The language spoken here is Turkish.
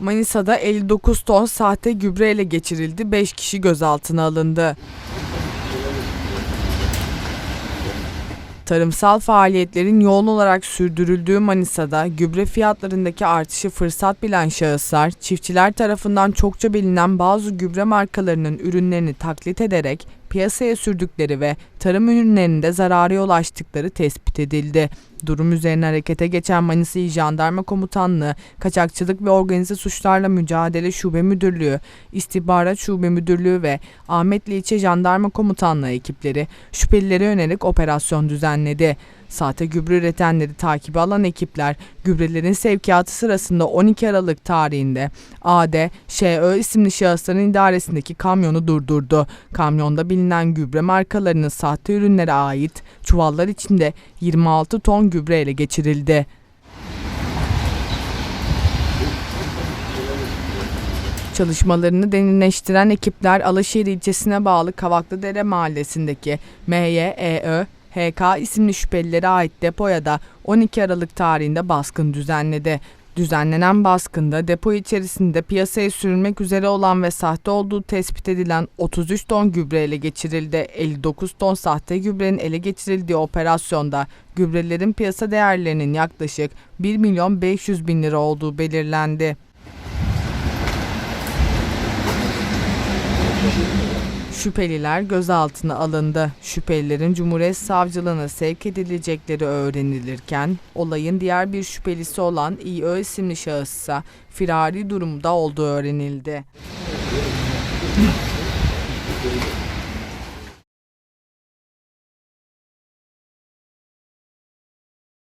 Manisa'da 59 ton sahte gübre ele geçirildi, 5 kişi gözaltına alındı. Tarımsal faaliyetlerin yoğun olarak sürdürüldüğü Manisa'da gübre fiyatlarındaki artışı fırsat bilen şahıslar, çiftçiler tarafından çokça bilinen bazı gübre markalarının ürünlerini taklit ederek piyasaya sürdükleri ve tarım ürünlerinde zarara yol açtıkları tespit edildi. Durum üzerine harekete geçen Manisa İl Jandarma Komutanlığı, Kaçakçılık ve Organize Suçlarla Mücadele Şube Müdürlüğü, İstihbarat Şube Müdürlüğü ve Ahmetli İlçe Jandarma Komutanlığı ekipleri şüphelilere yönelik operasyon düzenledi. Sahte gübre üretenleri takibe alan ekipler gübrelerin sevkiyatı sırasında 12 Aralık tarihinde AD, ŞÖ isimli şahısların idaresindeki kamyonu durdurdu. Kamyonda bilinen gübre markalarının sahte ürünlere ait çuvallar içinde 26 ton gübre ele geçirildi. Çalışmalarını derinleştiren ekipler Alaşehir ilçesine bağlı Kavaklıdere mahallesindeki MYEÖ HK isimli şüphelilere ait depoya da 12 Aralık tarihinde baskın düzenledi. Düzenlenen baskında depo içerisinde piyasaya sürülmek üzere olan ve sahte olduğu tespit edilen 33 ton gübre ele geçirildi. 59 ton sahte gübrenin ele geçirildiği operasyonda gübrelerin piyasa değerlerinin yaklaşık 1 milyon 500 bin lira olduğu belirlendi. Şüpheliler gözaltına alındı. Şüphelilerin Cumhuriyet Savcılığına sevk edilecekleri öğrenilirken olayın diğer bir şüphelisi olan İÖ isimli şahıssa firari durumda olduğu öğrenildi.